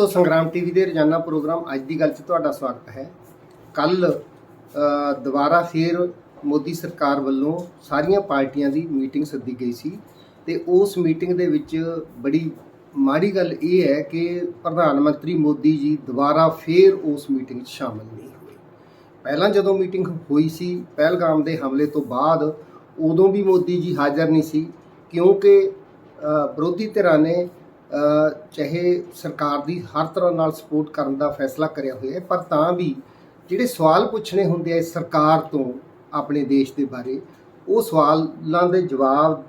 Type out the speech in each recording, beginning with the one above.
ਦੋਸਤੋ, ਸੰਗਰਾਮ ਟੀਵੀ ਦੇ ਰੋਜ਼ਾਨਾ ਪ੍ਰੋਗਰਾਮ ਅੱਜ ਦੀ ਗੱਲ 'ਚ ਤੁਹਾਡਾ ਸਵਾਗਤ ਹੈ। ਕੱਲ ਦੁਬਾਰਾ ਫੇਰ ਮੋਦੀ ਸਰਕਾਰ ਵੱਲੋਂ ਸਾਰੀਆਂ ਪਾਰਟੀਆਂ ਦੀ ਮੀਟਿੰਗ ਸੱਦੀ ਗਈ ਸੀ ਤੇ ਉਸ ਮੀਟਿੰਗ ਦੇ ਵਿੱਚ ਬੜੀ ਮਾੜੀ ਗੱਲ ਇਹ ਹੈ ਕਿ ਪ੍ਰਧਾਨ ਮੰਤਰੀ ਮੋਦੀ ਜੀ ਦੁਬਾਰਾ ਫੇਰ ਉਸ ਮੀਟਿੰਗ 'ਚ ਸ਼ਾਮਲ ਨਹੀਂ ਹੋਏ। ਪਹਿਲਾਂ ਜਦੋਂ ਮੀਟਿੰਗ ਹੋਈ ਸੀ, ਪਹਿਲਗਾਮ ਦੇ ਹਮਲੇ ਤੋਂ ਬਾਅਦ ਉਦੋਂ ਵੀ ਮੋਦੀ ਜੀ ਹਾਜ਼ਰ ਨਹੀਂ ਸੀ ਕਿਉਂਕਿ ਵਿਰੋਧੀ ਧਿਰਾਂ ਨੇ ਚਾਹੇ ਸਰਕਾਰ ਦੀ ਹਰ ਤਰ੍ਹਾਂ ਨਾਲ ਸਪੋਰਟ ਕਰਨ ਦਾ ਫੈਸਲਾ ਕਰਿਆ ਹੋਇਆ ਹੈ, ਪਰ ਤਾਂ ਵੀ ਜਿਹੜੇ ਸਵਾਲ ਪੁੱਛਣੇ ਹੁੰਦੇ ਆ ਸਰਕਾਰ ਤੋਂ ਆਪਣੇ ਦੇਸ਼ ਦੇ ਬਾਰੇ, ਉਹ ਸਵਾਲਾਂ ਦੇ ਜਵਾਬ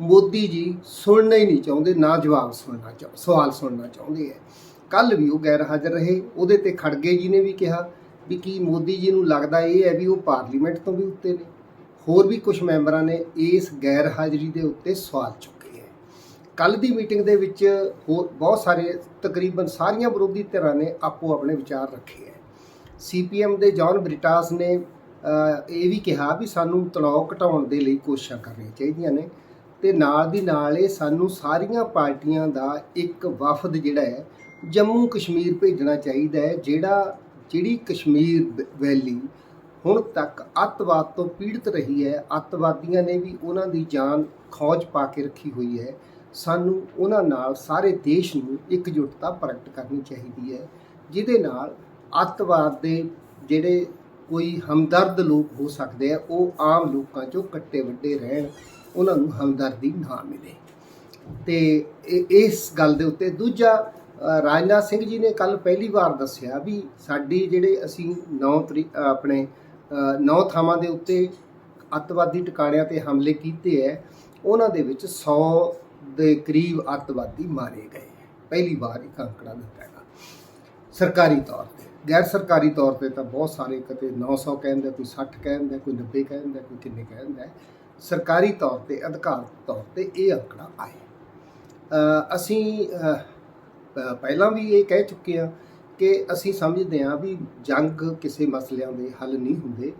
ਮੋਦੀ ਜੀ ਸੁਣਨਾ ਹੀ ਨਹੀਂ ਚਾਹੁੰਦੇ, ਨਾ ਜਵਾਬ ਸੁਣਨਾ ਚਾਹ, ਸਵਾਲ ਸੁਣਨਾ ਚਾਹੁੰਦੇ ਹੈ ਕੱਲ ਵੀ ਉਹ ਗੈਰ ਹਾਜ਼ਰ ਰਹੇ, ਉਹਦੇ ਤੇ ਖੜਗੇ ਜੀ ਨੇ ਵੀ ਕਿਹਾ ਵੀ ਕੀ ਮੋਦੀ ਜੀ ਨੂੰ ਲੱਗਦਾ ਇਹ ਹੈ ਵੀ ਉਹ ਪਾਰਲੀਮੈਂਟ ਤੋਂ ਵੀ ਉੱਤੇ ਨੇ। ਹੋਰ ਵੀ ਕੁਝ ਮੈਂਬਰਾਂ ਨੇ ਇਸ ਗੈਰ ਹਾਜ਼ਰੀ ਦੇ ਉੱਤੇ ਸਵਾਲ ਚੁੱਕੇ। ਕੱਲ ਦੀ ਮੀਟਿੰਗ ਦੇ ਵਿੱਚ ਹੋਰ ਬਹੁਤ ਸਾਰੇ, ਤਕਰੀਬਨ ਸਾਰੀਆਂ ਵਿਰੋਧੀ ਧਿਰਾਂ ਨੇ ਆਪੋ ਆਪਣੇ ਵਿਚਾਰ ਰੱਖੇ ਹੈ। ਸੀਪੀਐਮ ਦੇ ਜੌਨ ਬ੍ਰਿਟਾਸ ਨੇ ਇਹ ਵੀ ਕਿਹਾ ਵੀ ਸਾਨੂੰ ਤਣਾਅ ਘਟਾਉਣ ਦੇ ਲਈ ਕੋਸ਼ਿਸ਼ਾਂ ਕਰਨੀਆਂ ਚਾਹੀਦੀਆਂ ਨੇ ਤੇ ਨਾਲ ਦੀ ਨਾਲ ਇਹ ਸਾਨੂੰ ਸਾਰੀਆਂ ਪਾਰਟੀਆਂ ਦਾ ਇੱਕ ਵਫਦ ਜਿਹੜਾ ਹੈ, ਜੰਮੂ ਕਸ਼ਮੀਰ ਭੇਜਣਾ ਚਾਹੀਦਾ ਹੈ, ਜਿਹੜਾ, ਜਿਹੜੀ ਕਸ਼ਮੀਰ ਵੈਲੀ ਹੁਣ ਤੱਕ ਅੱਤਵਾਦ ਤੋਂ ਪੀੜਤ ਰਹੀ ਹੈ, ਅੱਤਵਾਦੀਆਂ ਨੇ ਵੀ ਉਹਨਾਂ ਦੀ ਜਾਨ ਖੌਜ ਪਾ ਕੇ ਰੱਖੀ ਹੋਈ ਹੈ। ਸਾਨੂੰ ਉਹਨਾਂ ਨਾਲ ਸਾਰੇ ਦੇਸ਼ ਨੂੰ ਇਕਜੁੱਟਤਾ ਪ੍ਰਗਟ ਕਰਨੀ ਚਾਹੀਦੀ ਹੈ, ਜਿਹਦੇ ਨਾਲ ਅੱਤਵਾਦ ਦੇ ਜਿਹੜੇ ਕੋਈ ਹਮਦਰਦ ਲੋਕ ਹੋ ਸਕਦੇ ਆ, ਉਹ ਆਮ ਲੋਕਾਂ ਚੋਂ ਕੱਟੇ ਵੱਡੇ ਰਹਿਣ, ਉਹਨਾਂ ਨੂੰ ਹਮਦਰਦੀ ਨਾ ਮਿਲੇ। ਤੇ ਇਹ- ਇਸ ਗੱਲ ਦੇ ਉੱਤੇ ਦੂਜਾ ਰਾਜਨਾਥ ਸਿੰਘ ਜੀ ਨੇ ਕੱਲ ਪਹਿਲੀ ਵਾਰ ਦੱਸਿਆ ਵੀ ਸਾਡੀ ਜਿਹੜੇ ਅਸੀਂ 9 ਤਰੀਕ ਆਪਣੇ 9 ਥਾਵਾਂ ਦੇ ਉੱਤੇ ਅੱਤਵਾਦੀ ਟਿਕਾਣਿਆਂ ਤੇ ਹਮਲੇ ਕੀਤੇ ਹੈ, ਉਹਨਾਂ ਦੇ ਵਿੱਚ 100 ਦੇ ਕਰੀਬ ਅੱਤਵਾਦੀ ਮਾਰੇ ਗਏ। ਪਹਿਲੀ ਵਾਰ ਇੱਕ ਅੰਕੜਾ ਦਿੱਤਾ ਹੈਗਾ ਸਰਕਾਰੀ ਤੌਰ ਤੇ। ਗੈਰ ਸਰਕਾਰੀ ਤੌਰ ਤੇ ਤਾਂ ਬਹੁਤ ਸਾਰੇ ਕਦੇ 900 ਕਹਿੰਦੇ, ਕੋਈ 60 ਕਹਿੰਦੇ, ਕੋਈ 90 ਕਹਿੰਦੇ, ਕੋਈ ਕਿੰਨੇ ਕਹਿੰਦਾ। ਸਰਕਾਰੀ ਤੌਰ ਤੇ ਅਧਿਕਾਰਤ ਤੌਰ ਤੇ ਇਹ ਅੰਕੜਾ ਆਏ ਅਸੀਂ ਪਹਿਲਾਂ ਵੀ ਇਹ ਕਹਿ ਚੁੱਕੇ ਹਾਂ ਕਿ ਅਸੀਂ ਸਮਝਦੇ ਹਾਂ ਵੀ ਜੰਗ ਕਿਸੇ ਮਸਲਿਆਂ ਦੇ ਹੱਲ ਨਹੀਂ ਹੁੰਦੇ।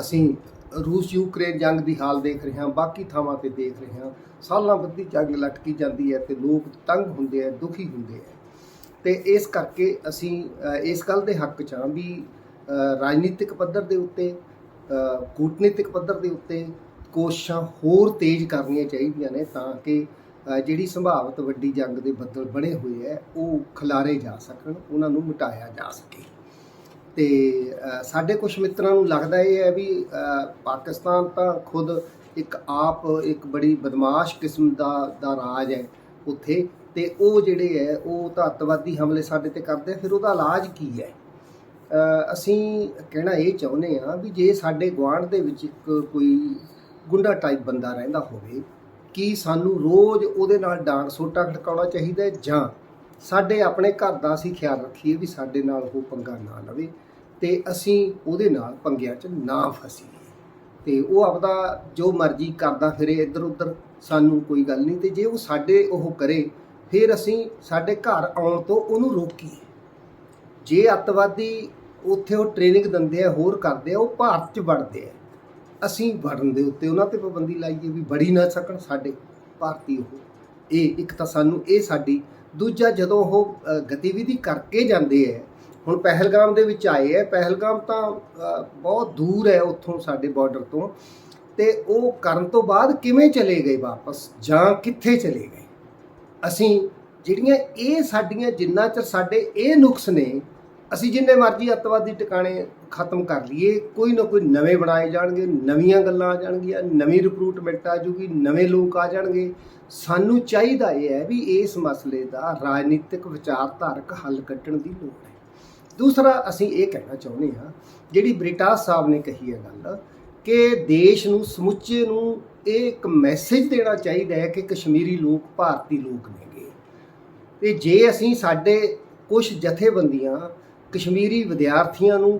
ਅਸੀਂ ਰੂਸ ਯੂਕਰੇਨ ਜੰਗ ਦੀ ਹਾਲ ਦੇਖ ਰਹੇ ਹਾਂ, ਬਾਕੀ ਥਾਵਾਂ ਤੇ ਦੇਖ ਰਹੇ ਹਾਂ। ਸਾਲਾਂ ਬੱਧੀ ਜੰਗ ਲਟਕੀ ਜਾਂਦੀ ਹੈ ਤੇ ਲੋਕ ਤੰਗ ਹੁੰਦੇ ਆ ਦੁਖੀ ਹੁੰਦੇ ਆ ਤੇ ਇਸ ਕਰਕੇ ਅਸੀਂ ਇਸ ਗੱਲ ਦੇ ਹੱਕ 'ਚ ਹਾਂ ਵੀ ਰਾਜਨੀਤਿਕ ਪੱਧਰ ਦੇ ਉੱਤੇ ਕੂਟਨੀਤਿਕ ਪੱਧਰ ਦੇ ਉੱਤੇ ਕੋਸ਼ਿਸ਼ਾਂ ਹੋਰ ਤੇਜ਼ ਕਰਨੀਆਂ ਚਾਹੀਦੀਆਂ ਨੇ ਤਾਂ ਕਿ ਜਿਹੜੀ ਸੰਭਾਵਿਤ ਵੱਡੀ ਜੰਗ ਦੇ ਬੱਦਲ ਬਣੇ ਹੋਏ ਹੈ, ਉਹ ਖਿਲਾਰੇ ਜਾ ਸਕਣ, ਉਹਨਾਂ ਨੂੰ ਮਿਟਾਇਆ ਜਾ ਸਕੇ। ਤੇ ਸਾਡੇ ਕੁਝ ਮਿੱਤਰਾਂ ਨੂੰ ਲੱਗਦਾ ਇਹ ਹੈ ਵੀ ਪਾਕਿਸਤਾਨ ਤਾਂ ਖੁਦ ਇੱਕ ਆਪ ਇੱਕ ਬੜੀ ਬਦਮਾਸ਼ ਕਿਸਮ ਦਾ ਦਾ ਰਾਜ ਹੈ ਉੱਥੇ ਤੇ ਉਹ ਜਿਹੜੇ ਹੈ, ਉਹ ਤਾਂ ਅੱਤਵਾਦੀ ਹਮਲੇ ਸਾਡੇ ਤੇ ਕਰਦੇ ਫਿਰ ਉਹਦਾ ਇਲਾਜ ਕੀ ਹੈ? ਅਸੀਂ ਕਹਿਣਾ ਇਹ ਚਾਹੁੰਦੇ ਆ ਵੀ ਜੇ ਸਾਡੇ ਗੁਆਂਢ ਦੇ ਵਿੱਚ ਇੱਕ ਕੋਈ ਗੁੰਡਾ ਟਾਈਪ ਬੰਦਾ ਰਹਿੰਦਾ ਹੋਵੇ, ਕੀ ਸਾਨੂੰ ਰੋਜ਼ ਉਹਦੇ ਨਾਲ ਡਾਂਗ ਸੋਟਾ ਖੜਕਾਉਣਾ ਚਾਹੀਦਾ ਜਾਂ ਸਾਡੇ ਆਪਣੇ ਘਰ ਦਾ ਅਸੀਂ ਖਿਆਲ ਰੱਖੀਏ ਵੀ ਸਾਡੇ ਨਾਲ ਉਹ ਪੰਗਾ ਨਾ ਲਵੇ ਤੇ ਅਸੀਂ ਉਹਦੇ ਨਾਲ ਪੰਗਿਆਂ 'ਚ ਨਾ ਫਸੀਏ। ਤੇ ਉਹ ਆਪਦਾ ਜੋ ਮਰਜ਼ੀ ਕਰਦਾ ਫਿਰੇ ਇੱਧਰ ਉੱਧਰ, ਸਾਨੂੰ ਕੋਈ ਗੱਲ ਨਹੀਂ। ਤੇ ਜੇ ਉਹ ਸਾਡੇ ਉਹ ਕਰੇ, ਫਿਰ ਅਸੀਂ ਸਾਡੇ ਘਰ ਆਉਣ ਤੋਂ ਉਹਨੂੰ ਰੋਕੀਏ। ਜੇ ਅੱਤਵਾਦੀ ਉੱਥੇ ਉਹ ਟ੍ਰੇਨਿੰਗ ਦਿੰਦੇ ਆ, ਹੋਰ ਕਰਦੇ ਆ, ਉਹ ਭਾਰਤ 'ਚ ਵੜਦੇ ਆ, ਅਸੀਂ ਵੜਨ ਦੇ ਉੱਤੇ ਉਹਨਾਂ ਤੇ ਪਾਬੰਦੀ ਲਾਈਏ ਵੀ ਬੜੀ ਨਾ ਸਕਣ ਸਾਡੇ ਭਾਰਤੀ ਉਹ। ਇਹ ਇੱਕ ਤਾਂ ਸਾਨੂੰ, ਇਹ ਸਾਡੀ ਦੂਜਾ ਜਦੋਂ ਉਹ ਗਤੀਵਿਧੀ ਕਰਕੇ ਜਾਂਦੇ ਆ ਹੁਣ ਪਹਿਲਗਾਮ ਦੇ ਵਿੱਚ ਆਏ ਹੈ ਪਹਿਲਗਾਮ ਤਾਂ ਬਹੁਤ ਦੂਰ ਹੈ ਉੱਥੋਂ ਸਾਡੇ ਬਾਰਡਰ ਤੋਂ, ਤੇ ਉਹ ਕਰਨ ਤੋਂ ਬਾਅਦ ਕਿਵੇਂ ਚਲੇ ਗਏ ਵਾਪਸ? ਜਾਂ ਕਿੱਥੇ ਚਲੇ ਗਏ? ਅਸੀਂ ਜਿਹੜੀਆਂ ਇਹ ਸਾਡੀਆਂ ਜਿੰਨਾ ਚਿਰ ਸਾਡੇ ਇਹ ਨੁਕਸ ਨੇ ਅਸੀਂ ਜਿੰਨੇ ਮਰਜ਼ੀ ਅੱਤਵਾਦੀ ਟਿਕਾਣੇ ਖਤਮ ਕਰ ਲਈਏ, ਕੋਈ ਨਾ ਕੋਈ ਨਵੇਂ ਬਣਾਏ ਜਾਣਗੇ, ਨਵੀਆਂ ਗੱਲਾਂ ਆ ਜਾਣਗੀਆਂ, ਨਵੀਂ ਰਿਕਰੂਟਮੈਂਟ ਆ ਜੂਗੀ ਨਵੇਂ ਲੋਕ ਆ ਜਾਣਗੇ। ਸਾਨੂੰ ਚਾਹੀਦਾ ਇਹ ਹੈ ਵੀ ਇਸ ਮਸਲੇ ਦਾ ਰਾਜਨੀਤਿਕ ਵਿਚਾਰਧਾਰਕ ਹੱਲ ਕੱਢਣ ਦੀ ਲੋੜ ਹੈ। ਦੂਸਰਾ, ਅਸੀਂ ਇਹ ਕਹਿਣਾ ਚਾਹੁੰਦੇ ਹਾਂ, ਜਿਹੜੀ ਬ੍ਰਿਟਾਸ ਸਾਹਿਬ ਨੇ ਕਹੀ ਹੈ ਗੱਲ, ਕਿ ਦੇਸ਼ ਨੂੰ ਸਮੁੱਚੇ ਨੂੰ ਇਹ ਇੱਕ ਮੈਸੇਜ ਦੇਣਾ ਚਾਹੀਦਾ ਹੈ ਕਿ ਕਸ਼ਮੀਰੀ ਲੋਕ ਭਾਰਤੀ ਲੋਕ ਨੇਗੇ। ਤੇ ਜੇ ਅਸੀਂ ਸਾਡੇ ਕੁਝ ਜਥੇਬੰਦੀਆਂ ਕਸ਼ਮੀਰੀ ਵਿਦਿਆਰਥੀਆਂ ਨੂੰ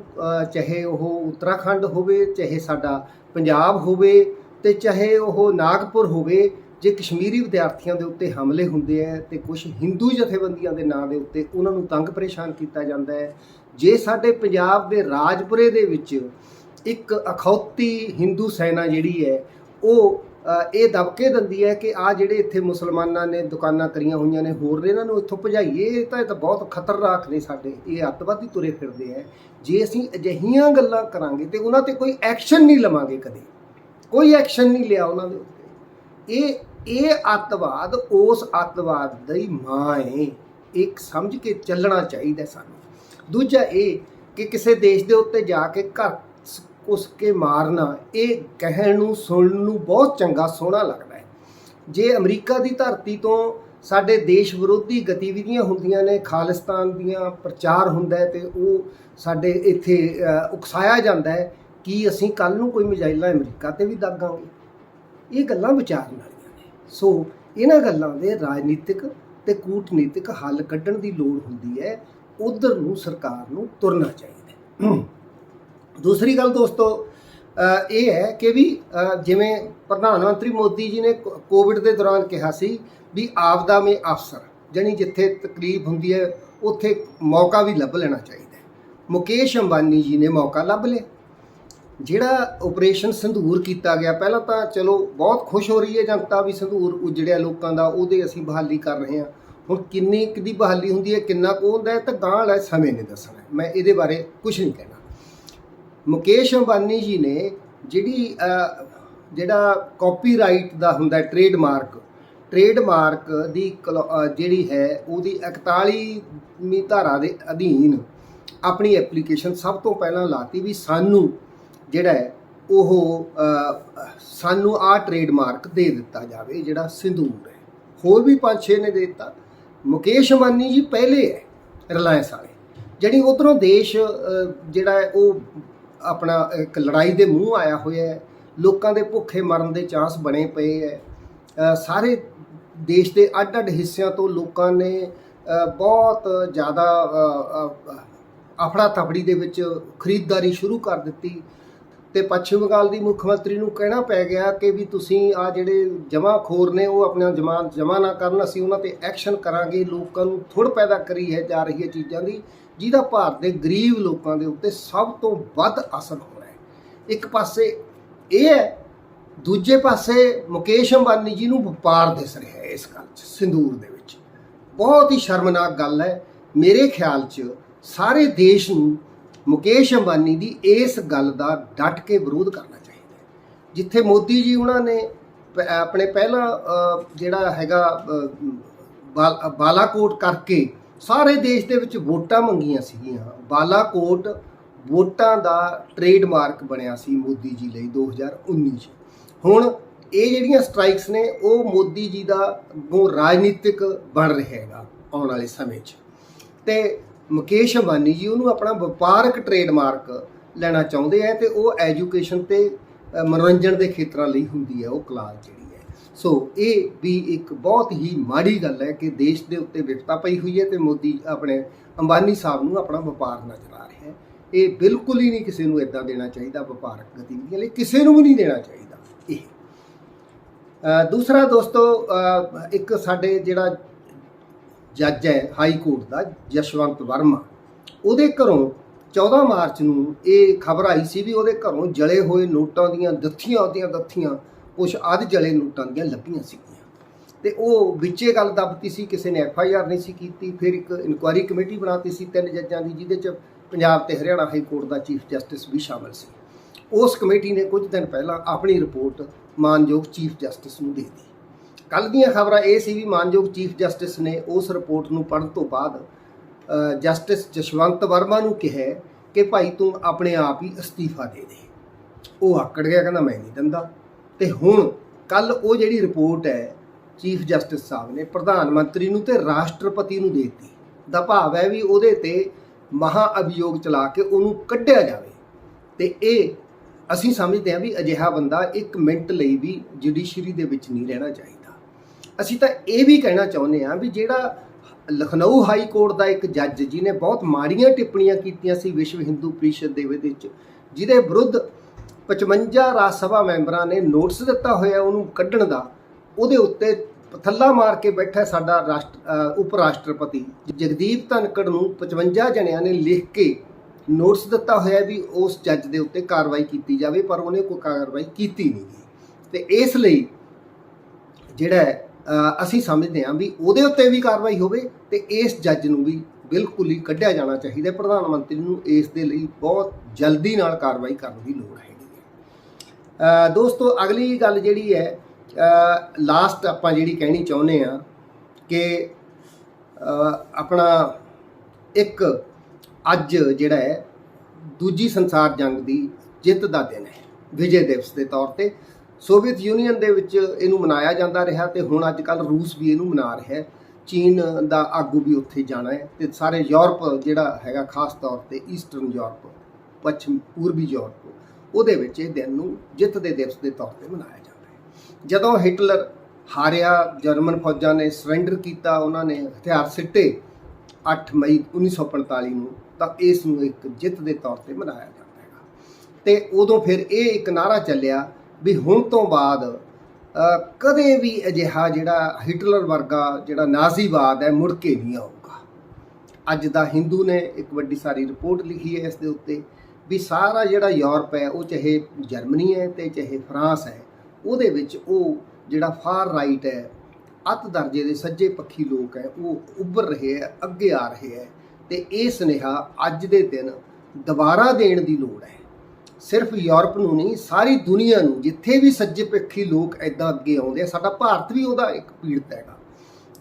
ਚਾਹੇ ਉਹ ਉੱਤਰਾਖੰਡ ਹੋਵੇ, ਚਾਹੇ ਸਾਡਾ ਪੰਜਾਬ ਹੋਵੇ ਤੇ ਚਾਹੇ ਉਹ ਨਾਗਪੁਰ ਹੋਵੇ, ਜੇ ਕਸ਼ਮੀਰੀ ਵਿਦਿਆਰਥੀਆਂ ਦੇ ਉੱਤੇ ਹਮਲੇ ਹੁੰਦੇ ਆ ਤੇ ਕੁਝ ਹਿੰਦੂ ਜਥੇਬੰਦੀਆਂ ਦੇ ਨਾਂ ਦੇ ਉੱਤੇ ਉਹਨਾਂ ਨੂੰ ਤੰਗ ਪਰੇਸ਼ਾਨ ਕੀਤਾ ਜਾਂਦਾ ਹੈ, ਜੇ ਸਾਡੇ ਪੰਜਾਬ ਦੇ ਰਾਜਪੁਰੇ ਦੇ ਵਿੱਚ ਇੱਕ ਅਖੌਤੀ ਹਿੰਦੂ ਸੈਨਾ ਜਿਹੜੀ ਹੈ, ਉਹ ਇਹ ਦਬਕੇ ਦਿੰਦੀ ਹੈ ਕਿ ਆ ਜਿਹੜੇ ਇੱਥੇ ਮੁਸਲਮਾਨਾਂ ਨੇ ਦੁਕਾਨਾਂ ਕਰੀਆਂ ਹੋਈਆਂ ਨੇ, ਹੋਰ ਇਹਨਾਂ ਨੂੰ ਇੱਥੋਂ ਭਜਾਈਏ, ਇਹ ਤਾਂ ਇਹ ਤਾਂ ਬਹੁਤ ਖਤਰਨਾਕ ਨੇ ਸਾਡੇ, ਇਹ ਅੱਤਵਾਦੀ ਤੁਰੇ ਫਿਰਦੇ ਹੈ ਜੇ ਅਸੀਂ ਅਜਿਹੀਆਂ ਗੱਲਾਂ ਕਰਾਂਗੇ ਤੇ ਉਹਨਾਂ ਤੇ ਕੋਈ ਐਕਸ਼ਨ ਨਹੀਂ ਲਵਾਂਗੇ ਕਦੇ। ਕੋਈ ਐਕਸ਼ਨ ਨਹੀਂ ਲਿਆ ਉਹਨਾਂ ਦੇ ਉੱਤੇ। ਇਹ ਇਹ ਅੱਤਵਾਦ ਉਸ ਅੱਤਵਾਦ ਦੀ ਮਾਂ ਹੈ ਇੱਕ ਸਮਝ ਕੇ ਚੱਲਣਾ ਚਾਹੀਦਾ ਸਾਨੂੰ। ਦੂਜਾ ਇਹ ਕਿ ਕਿਸੇ ਦੇਸ਼ ਦੇ ਉੱਤੇ ਜਾ ਕੇ ਘਰ ਸ- ਕੇ ਮਾਰਨਾ, ਇਹ ਕਹਿਣ ਨੂੰ, ਸੁਣਨ ਨੂੰ ਬਹੁਤ ਚੰਗਾ, ਸੋਹਣਾ ਲੱਗਦਾ ਹੈ। ਜੇ ਅਮਰੀਕਾ ਦੀ ਧਰਤੀ ਤੋਂ ਸਾਡੇ ਦੇਸ਼ ਵਿਰੋਧੀ ਗਤੀਵਿਧੀਆਂ ਹੁੰਦੀਆਂ ਨੇ, ਖਾਲਿਸਤਾਨ ਦੀਆਂ ਪ੍ਰਚਾਰ ਹੁੰਦਾ ਹੈ ਤੇ ਉਹ ਸਾਡੇ ਇੱਥੇ ਉਕਸਾਇਆ ਜਾਂਦਾ ਹੈ, ਕਿ ਅਸੀਂ ਕੱਲ ਨੂੰ ਕੋਈ ਮਿਜ਼ਾਈਲਾਂ ਅਮਰੀਕਾ ਤੇ ਵੀ ਦਾਗਾਂਗੇ? ਇਹ ਗੱਲਾਂ ਵਿਚਾਰਨ ਵਾਲੀਆਂ ਨੇ। ਸੋ, ਇਹਨਾਂ ਗੱਲਾਂ ਦੇ ਰਾਜਨੀਤਿਕ ਤੇ ਕੂਟਨੀਤਿਕ ਹੱਲ ਕੱਢਣ ਦੀ ਲੋੜ ਹੁੰਦੀ ਹੈ, ਉਧਰ ਨੂੰ ਸਰਕਾਰ ਨੂੰ ਤੁਰਨਾ ਚਾਹੀਦਾ ਹੈ। ਦੂਸਰੀ ਗੱਲ ਦੋਸਤੋ ਇਹ ਹੈ ਕਿ ਵੀ ਜਿਵੇਂ ਪ੍ਰਧਾਨ ਮੰਤਰੀ ਮੋਦੀ ਜੀ ਨੇ ਕੋਵਿਡ ਦੇ ਦੌਰਾਨ ਕਿਹਾ ਸੀ ਵੀ ਆਪਦਾ ਮੇ ਅਫਸਰ, ਜਾਣੀ ਜਿੱਥੇ ਤਕਲੀਫ ਹੁੰਦੀ ਹੈ, ਉੱਥੇ ਮੌਕਾ ਵੀ ਲੱਭ ਲੈਣਾ ਚਾਹੀਦਾ ਮੁਕੇਸ਼ ਅੰਬਾਨੀ ਜੀ ਨੇ ਮੌਕਾ ਲੱਭ ਲਿਆ। ਜਿਹੜਾ ਆਪਰੇਸ਼ਨ ਸੰਧੂਰ ਕੀਤਾ ਗਿਆ, ਪਹਿਲਾਂ ਤਾਂ ਚਲੋ ਬਹੁਤ ਖੁਸ਼ ਹੋ ਰਹੀ ਹੈ ਜਨਤਾ ਵੀ ਸੰਧੂਰ ਉਜੜਿਆ ਲੋਕਾਂ ਦਾ, ਉਹਦੇ ਅਸੀਂ ਬਹਾਲੀ ਕਰ ਰਹੇ ਹਾਂ। ਹੁਣ ਕਿੰਨੀ ਕੁ ਦੀ ਬਹਾਲੀ ਹੁੰਦੀ ਹੈ, ਕਿੰਨਾ ਕੁ ਹੁੰਦਾ ਹੈ, ਤਾਂ ਗਾਂ ਵਾਲਾ ਸਮੇਂ ਨੇ ਦੱਸਣਾ। ਮੈਂ ਇਹਦੇ ਬਾਰੇ ਕੁਝ ਨਹੀਂ ਕਹਿਣਾ। ਮੁਕੇਸ਼ ਅੰਬਾਨੀ ਜੀ ਨੇ ਜਿਹੜੀ ਜਿਹੜਾ ਕਾਪੀਰਾਈਟ ਦਾ ਹੁੰਦਾ ਹੈ ਟ੍ਰੇਡਮਾਰਕ ਟ੍ਰੇਡਮਾਰਕ ਦੀ ਕਲੋ- ਜਿਹੜੀ ਹੈ, ਉਹਦੀ 41ਵੀਂ ਧਾਰਾ ਦੇ ਅਧੀਨ ਆਪਣੀ ਐਪਲੀਕੇਸ਼ਨ ਸਭ ਤੋਂ ਪਹਿਲਾਂ ਲਾਤੀ ਵੀ ਸਾਨੂੰ ਜਿਹੜਾ ਹੈ, ਉਹ ਸਾਨੂੰ ਆਹ ਟ੍ਰੇਡਮਾਰਕ ਦੇ ਦਿੱਤਾ ਜਾਵੇ, ਜਿਹੜਾ ਸਿੰਦੂਰ ਹੈ। ਹੋਰ ਵੀ ਪੰਜ ਛੇ ਨੇ ਦੇ ਦਿੱਤਾ। ਮੁਕੇਸ਼ ਅੰਬਾਨੀ ਜੀ ਪਹਿਲੇ ਹੈ, ਰਿਲਾਇੰਸ ਵਾਲੇ। ਜਿਹੜੀ ਉਧਰੋਂ ਦੇਸ਼ ਜਿਹੜਾ ਹੈ, ਉਹ ਆਪਣਾ ਇੱਕ ਲੜਾਈ ਦੇ ਮੂੰਹ ਆਇਆ ਹੋਇਆ ਹੈ। ਲੋਕਾਂ ਦੇ ਭੁੱਖੇ ਮਰਨ ਦੇ ਚਾਂਸ ਬਣੇ ਪਏ ਹੈ। ਸਾਰੇ ਦੇਸ਼ ਦੇ ਅੱਡ-ਅੱਡ ਹਿੱਸਿਆਂ ਤੋਂ ਲੋਕਾਂ ਨੇ ਬਹੁਤ ਜ਼ਿਆਦਾ ਆਫੜਾ ਤਫੜੀ ਦੇ ਵਿੱਚ ਖਰੀਦਦਾਰੀ ਸ਼ੁਰੂ ਕਰ ਦਿੱਤੀ। ਤੇ ਪੱਛਮ ਬੰਗਾਲ ਦੀ ਮੁੱਖ ਮੰਤਰੀ ਨੂੰ ਕਹਿਣਾ ਪੈ ਗਿਆ ਕਿ ਵੀ ਤੁਸੀਂ ਆ ਜਿਹੜੇ ਜਮਾਖੋਰ ਨੇ, ਉਹ ਆਪਣਾ ਜਮਾ ਜਮਾ ਨਾ ਕਰਨ, ਅਸੀਂ ਉਹਨਾਂ ਤੇ ਐਕਸ਼ਨ ਕਰਾਂਗੇ। ਲੋਕਾਂ ਨੂੰ ਥੁੜ ਪੈਦਾ ਕਰੀ ਹੈ, ਜਾ ਰਹੀ ਹੈ ਚੀਜ਼ਾਂ ਦੀ। ਜਿਹਦਾ ਭਾਰਤ ਦੇ ਗਰੀਬ ਲੋਕਾਂ ਦੇ ਉੱਤੇ ਸਭ ਤੋਂ ਵੱਧ ਅਸਰ ਹੋ ਰਿਹਾ ਹੈ। ਇੱਕ ਪਾਸੇ ਇਹ ਹੈ, ਦੂਜੇ ਪਾਸੇ ਮੁਕੇਸ਼ ਅੰਬਾਨੀ ਜੀ ਨੂੰ ਵਪਾਰ ਦਿਸ ਰਿਹਾ ਹੈ ਇਸ ਗੱਲ 'ਚ, ਸਿੰਦੂਰ ਦੇ ਵਿੱਚ। ਬਹੁਤ ਹੀ ਸ਼ਰਮਨਾਕ ਗੱਲ ਹੈ। ਮੇਰੇ ਖਿਆਲ 'ਚ ਸਾਰੇ ਦੇਸ਼ ਨੂੰ ਮੁਕੇਸ਼ ਅੰਬਾਨੀ ਦੀ ਇਸ ਗੱਲ ਦਾ ਡਟ ਕੇ ਵਿਰੋਧ ਕਰਨਾ ਚਾਹੀਦਾ ਹੈ। ਜਿੱਥੇ ਮੋਦੀ ਜੀ ਉਹਨਾਂ ਨੇ ਪ- ਆਪਣੇ ਪਹਿਲਾ ਜਿਹੜਾ ਹੈਗਾ ਬਾਲ- ਬਾਲਾਕੋਟ ਕਰਕੇ ਸਾਰੇ ਦੇਸ਼ ਦੇ ਵਿੱਚ ਵੋਟਾਂ ਮੰਗੀਆਂ ਸੀਗੀਆਂ। ਬਾਲਾਕੋਟ ਵੋਟਾਂ ਦਾ ਟ੍ਰੇਡਮਾਰਕ ਬਣਿਆ ਸੀ ਮੋਦੀ ਜੀ ਲਈ 2019 ਚ। ਹੁਣ ਇਹ ਜਿਹੜੀਆਂ ਸਟ੍ਰਾਈਕਸ ਨੇ, ਉਹ ਮੋਦੀ ਜੀ ਦਾ ਅੱਗੋਂ ਰਾਜਨੀਤਿਕ ਬਣ ਰਿਹਾ ਹੈਗਾ ਆਉਣ ਵਾਲੇ ਸਮੇਂ 'ਚ। ਤੇ ਮੁਕੇਸ਼ ਅੰਬਾਨੀ ਜੀ ਉਹਨੂੰ ਆਪਣਾ ਵਪਾਰਕ ਟ੍ਰੇਡਮਾਰਕ ਲੈਣਾ ਚਾਹੁੰਦੇ ਆ ਤੇ ਉਹ ਐਜੂਕੇਸ਼ਨ ਤੇ ਮਨੋਰੰਜਨ ਦੇ ਖੇਤਰਾਂ ਲਈ ਹੁੰਦੀ ਹੈ ਉਹ ਕਲਾਸ ਜਿਹੜੀ ਸੋ ਇਹ ਵੀ ਇੱਕ ਬਹੁਤ ਹੀ ਮਾੜੀ ਗੱਲ ਹੈ ਕਿ ਦੇਸ਼ ਦੇ ਉੱਤੇ ਵਿਪਤਾ ਪਈ ਹੋਈ ਹੈ ਤੇ ਮੋਦੀ ਆਪਣੇ ਅੰਬਾਨੀ ਸਾਹਿਬ ਨੂੰ ਆਪਣਾ ਵਪਾਰ ਨਜ਼ਰ ਆ ਰਿਹਾ ਹੈ। ਇਹ ਬਿਲਕੁਲ ਹੀ ਨਹੀਂ ਕਿਸੇ ਨੂੰ ਇਦਾਂ ਦੇਣਾ ਚਾਹੀਦਾ, ਵਪਾਰਕ ਗਤੀਵਿਧੀਆਂ ਲਈ ਕਿਸੇ ਨੂੰ ਵੀ ਨਹੀਂ ਦੇਣਾ ਚਾਹੀਦਾ। ਇਹ। ਦੂਸਰਾ ਦੋਸਤੋ ਇੱਕ ਸਾਡੇ ਜਿਹੜਾ ਜੱਜ ਹੈ, ਹਾਈ ਕੋਰਟ ਦਾ ਯਸ਼ਵੰਤ ਵਰਮਾ, ਉਹਦੇ ਘਰੋਂ 14 ਮਾਰਚ ਨੂੰ ਇਹ ਖਬਰ ਆਈ ਸੀ ਵੀ ਉਹਦੇ ਘਰੋਂ ਜਲੇ ਹੋਏ ਨੋਟਾਂ ਦੀਆਂ ਦੱਥੀਆਂ ਉਹਦੀਆਂ ਦੱਥੀਆਂ ਕੁਝ ਅੱਧ ਜਲੇ ਨੋਟਾਂ ਦੀਆਂ ਲੱਭੀਆਂ ਸੀਗੀਆਂ। ਤੇ ਉਹ ਵਿੱਚੇ ਗੱਲ ਦੱਬਤੀ ਸੀ, ਕਿਸੇ ਨੇ ਐਫ ਆਈ ਆਰ ਨਹੀਂ ਸੀ ਕੀਤੀ, ਫਿਰ ਇੱਕ ਇਨਕੁਆਇਰੀ ਕਮੇਟੀ ਬਣਾਤੀ ਸੀ ਤਿੰਨ ਜੱਜਾਂ ਦੀ, ਜਿਹਦੇ ਚ ਪੰਜਾਬ ਤੇ ਹਰਿਆਣਾ ਹਾਈ ਕੋਰਟ ਦਾ ਚੀਫ ਜਸਟਿਸ ਵੀ ਸ਼ਾਮਲ ਸੀ। ਉਸ ਕਮੇਟੀ ਨੇ ਕੁਝ ਦਿਨ ਪਹਿਲਾਂ ਆਪਣੀ ਰਿਪੋਰਟ ਮਾਨਯੋਗ ਚੀਫ ਜਸਟਿਸ ਨੂੰ ਦੇ ਦਿੱਤੀ। ਕੱਲ ਦੀਆਂ ਖਬਰਾਂ ਇਹ ਸੀ ਵੀ ਮਾਨਯੋਗ ਚੀਫ ਜਸਟਿਸ ਨੇ ਉਸ ਰਿਪੋਰਟ ਨੂੰ ਪੜ੍ਹਨ ਤੋਂ ਬਾਅਦ ਜਸਟਿਸ ਜਸ਼ਵੰਤ ਵਰਮਾ ਨੂੰ ਕਿਹਾ ਕਿ ਭਾਈ ਤੂੰ ਆਪਣੇ ਆਪ ਹੀ ਅਸਤੀਫਾ ਦੇ ਦੇ। ਉਹ ਆਕੜ ਗਿਆ, ਕਹਿੰਦਾ, ਮੈਂ ਨਹੀਂ ਦਿੰਦਾ। ਤੇ ਹੁਣ ਕੱਲ ਉਹ ਜਿਹੜੀ ਰਿਪੋਰਟ ਹੈ ਚੀਫ ਜਸਟਿਸ ਸਾਹਿਬ ਨੇ ਪ੍ਰਧਾਨ ਮੰਤਰੀ ਨੂੰ ਤੇ ਰਾਸ਼ਟਰਪਤੀ ਨੂੰ ਦੇ ਦਿੱਤੀ। ਦਾ ਭਾਵ ਹੈ ਵੀ ਉਹਦੇ ਤੇ ਮਹਾ ਅਭਿਯੋਗ ਚਲਾ ਕੇ ਉਹਨੂੰ ਕੱਢਿਆ ਜਾਵੇ। ਤੇ ਇਹ ਅਸੀਂ ਸਮਝਦੇ ਹਾਂ ਵੀ ਅਜਿਹਾ ਬੰਦਾ ਇੱਕ ਮਿੰਟ ਲਈ ਵੀ ਜੁਡੀਸ਼ਰੀ ਦੇ ਵਿੱਚ ਨਹੀਂ ਰਹਿਣਾ ਚਾਹੀਦਾ। ਅਸੀਂ ਤਾਂ ਇਹ ਵੀ ਕਹਿਣਾ ਚਾਹੁੰਦੇ ਹਾਂ ਵੀ ਜਿਹੜਾ ਲਖਨਊ ਹਾਈ ਕੋਰਟ ਦਾ ਇੱਕ ਜੱਜ ਜਿਹਨੇ ਬਹੁਤ ਮਾੜੀਆਂ ਟਿੱਪਣੀਆਂ ਕੀਤੀਆਂ ਸੀ ਵਿਸ਼ਵ ਹਿੰਦੂ ਪ੍ਰੀਸ਼ਦ ਦੇ ਵਿੱਚ, ਜਿਹਦੇ ਵਿਰੁੱਧ 55 ਰਾਜ ਸਭਾ ਮੈਂਬਰਾਂ ਨੇ ਨੋਟਿਸ ਦਿੱਤਾ ਹੋਇਆ ਉਹਨੂੰ ਕੱਢਣ ਦਾ। ਉਹਦੇ ਉੱਤੇ ਥੱਲਾ ਮਾਰ ਕੇ ਬੈਠਾ ਸਾਡਾ ਰਾਸ਼ਟਰ ਉਪ ਰਾਸ਼ਟਰਪਤੀ ਜਗਦੀਪ ਧਨਕੜ ਨੂੰ 55 ਜਣਿਆਂ ਨੇ ਲਿਖ ਕੇ ਨੋਟਿਸ ਦਿੱਤਾ ਹੋਇਆ ਵੀ ਉਸ ਜੱਜ ਦੇ ਉੱਤੇ ਕਾਰਵਾਈ ਕੀਤੀ ਜਾਵੇ, ਪਰ ਉਹਨੇ ਕੋਈ ਕਾਰਵਾਈ ਕੀਤੀ ਨਹੀਂ ਗਈ ਤੇ ਇਸ ਲਈ ਜਿਹੜਾ ਅਸੀਂ ਸਮਝਦੇ ਹਾਂ ਵੀ ਉਹਦੇ ਉੱਤੇ ਵੀ ਕਾਰਵਾਈ ਹੋਵੇ ਤੇ ਇਸ ਜੱਜ ਨੂੰ ਵੀ ਬਿਲਕੁਲ ਹੀ ਕੱਢਿਆ ਜਾਣਾ ਚਾਹੀਦਾ ਪ੍ਰਧਾਨ ਮੰਤਰੀ ਨੂੰ ਇਸ ਦੇ ਲਈ ਬਹੁਤ ਜਲਦੀ ਨਾਲ ਕਾਰਵਾਈ ਕਰਨ ਦੀ ਲੋੜ ਹੈਗੀ। ਹੈ ਦੋਸਤੋ, ਅਗਲੀ ਗੱਲ ਜਿਹੜੀ ਹੈ ਲਾਸਟ ਆਪਾਂ ਜਿਹੜੀ ਕਹਿਣੀ ਚਾਹੁੰਦੇ ਆ ਕਿ ਆਪਣਾ ਇੱਕ ਅੱਜ ਜਿਹੜਾ ਹੈ, ਦੂਜੀ ਸੰਸਾਰ ਜੰਗ ਦੀ ਜਿੱਤ ਦਾ ਦਿਨ ਹੈ, ਵਿਜੇ ਦਿਵਸ ਦੇ ਤੌਰ ਤੇ। ਸੋਵੀਅਤ ਯੂਨੀਅਨ ਦੇ ਵਿੱਚ ਇਹਨੂੰ ਮਨਾਇਆ ਜਾਂਦਾ ਰਿਹਾ ਤੇ ਹੁਣ ਅੱਜ ਕੱਲ ਰੂਸ ਵੀ ਇਹਨੂੰ ਮਨਾ ਰਿਹਾ ਹੈ। ਚੀਨ ਦਾ ਆਗੂ ਵੀ ਉੱਥੇ ਜਾਣਾ ਹੈ ਤੇ ਸਾਰੇ ਯੂਰਪ ਜਿਹੜਾ ਹੈਗਾ, ਖਾਸ ਤੌਰ ਤੇ ਈਸਟਰਨ ਯੂਰਪ ਪੱਛਮ, ਪੂਰਬੀ ਯੂਰਪ। ਉਹਦੇ ਵਿੱਚ ਇਹ ਦਿਨ ਨੂੰ ਜਿੱਤ ਦੇ ਦਿਵਸ ਦੇ ਤੌਰ ਤੇ ਮਨਾਇਆ ਜਾਂਦਾ ਹੈ। ਜਦੋਂ ਹਿਟਲਰ ਹਾਰਿਆ, ਜਰਮਨ ਫੌਜਾਂ ਨੇ ਸਰੈਂਡਰ ਕੀਤਾ, ਉਹਨਾਂ ਨੇ ਹਥਿਆਰ ਸਿੱਟੇ 8 ਮਈ 1945 ਨੂੰ, ਤਾਂ ਇਸ ਨੂੰ ਇੱਕ ਜਿੱਤ ਦੇ ਤੌਰ ਤੇ ਮਨਾਇਆ ਜਾਂਦਾ ਹੈਗਾ। ਤੇ ਉਦੋਂ ਫਿਰ ਇਹ ਇੱਕ ਨਾਰਾ ਚੱਲਿਆ ਵੀ ਹੁਣ ਤੋਂ ਬਾਅਦ ਕਦੇ ਵੀ ਅਜਿਹਾ ਜਿਹੜਾ ਹਿਟਲਰ ਵਰਗਾ ਜਿਹੜਾ ਨਾਜ਼ੀਵਾਦ ਹੈ ਮੁੜ ਕੇ ਨਹੀਂ ਆਊਗਾ। ਅੱਜ ਦਾ ਹਿੰਦੂ ਨੇ ਇੱਕ ਵੱਡੀ ਸਾਰੀ ਰਿਪੋਰਟ ਲਿਖੀ ਹੈ ਇਸ ਦੇ ਉੱਤੇ। ਵੀ ਸਾਰਾ ਜਿਹੜਾ ਯੂਰਪ ਹੈ, ਉਹ ਚਾਹੇ ਜਰਮਨੀ ਹੈ ਤੇ ਚਾਹੇ ਫਰਾਂਸ ਹੈ, ਉਹਦੇ ਵਿੱਚ ਉਹ ਜਿਹੜਾ ਫਾਰ ਰਾਈਟ ਹੈ ਅੱਤ ਦਰਜੇ ਦੇ ਸੱਜੇ ਪੱਖੀ ਲੋਕ ਹੈ, ਉਹ ਉੱਭਰ ਰਹੇ ਹੈ, ਅੱਗੇ ਆ ਰਹੇ ਹੈ ਤੇ ਇਹ ਸੁਨੇਹਾ ਅੱਜ ਦੇ ਦਿਨ ਦੁਬਾਰਾ ਦੇਣ ਦੀ ਲੋੜ ਹੈ। ਸਿਰਫ ਯੂਰਪ ਨੂੰ ਨਹੀਂ, ਸਾਰੀ ਦੁਨੀਆ ਨੂੰ ਜਿੱਥੇ ਵੀ ਸੱਜੇ ਪੱਖੀ ਲੋਕ ਐਦਾਂ ਅੱਗੇ ਆਉਂਦੇ ਆ, ਸਾਡਾ ਭਾਰਤ ਵੀ ਉਹਦਾ ਇੱਕ ਪੀੜਤ ਹੈਗਾ।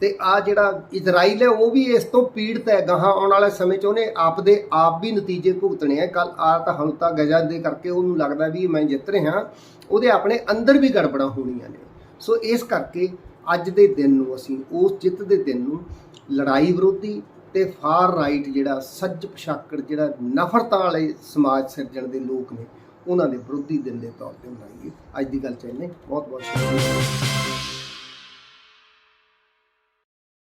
ਤੇ ਆ ਜਿਹੜਾ ਇਜ਼ਰਾਈਲ ਹੈ, ਉਹ ਵੀ ਇਸ ਤੋਂ ਪੀੜਤ ਹੈ। ਗਾਹਾਂ ਆਉਣ ਵਾਲੇ ਸਮੇਂ 'ਚ ਉਹਨੇ ਆਪਦੇ ਆਪ ਵੀ ਨਤੀਜੇ ਭੁਗਤਣੇ ਆ। ਕੱਲ ਆ ਤਾਂ ਹੁਣ ਗਜ਼ਾ ਦੇ ਕਰਕੇ ਉਹਨੂੰ ਲੱਗਦਾ ਵੀ ਮੈਂ ਜਿੱਤ ਰਿਹਾ। ਉਹਦੇ ਆਪਣੇ ਅੰਦਰ ਵੀ ਗੜਬੜਾਂ ਹੋਣੀਆਂ ਨੇ। ਸੋ ਇਸ ਕਰਕੇ ਅੱਜ ਦੇ ਦਿਨ ਨੂੰ ਅਸੀਂ, ਉਸ ਜਿੱਤ ਦੇ ਦਿਨ ਨੂੰ ਲੜਾਈ ਵਿਰੋਧੀ ਤੇ ਫਾਰ ਰਾਈਟ ਜਿਹੜਾ ਸੱਜ ਪਛਾਕੜ, ਜਿਹੜਾ ਨਫ਼ਰਤਾਂ ਵਾਲੇ ਸਮਾਜ ਸਿਰਜਣ ਦੇ ਲੋਕ ਨੇ, ਉਹਨਾਂ ਦੇ ਵਿਰੋਧੀ ਦਿਨ ਦੇ ਤੌਰ ਤੇ ਮਨਾਈਏ ਅੱਜ ਦੀ ਗੱਲ ਚ ਇੰਨੇ ਬਹੁਤ ਬਹੁਤ ਸ਼ੁਕਰੀਆ।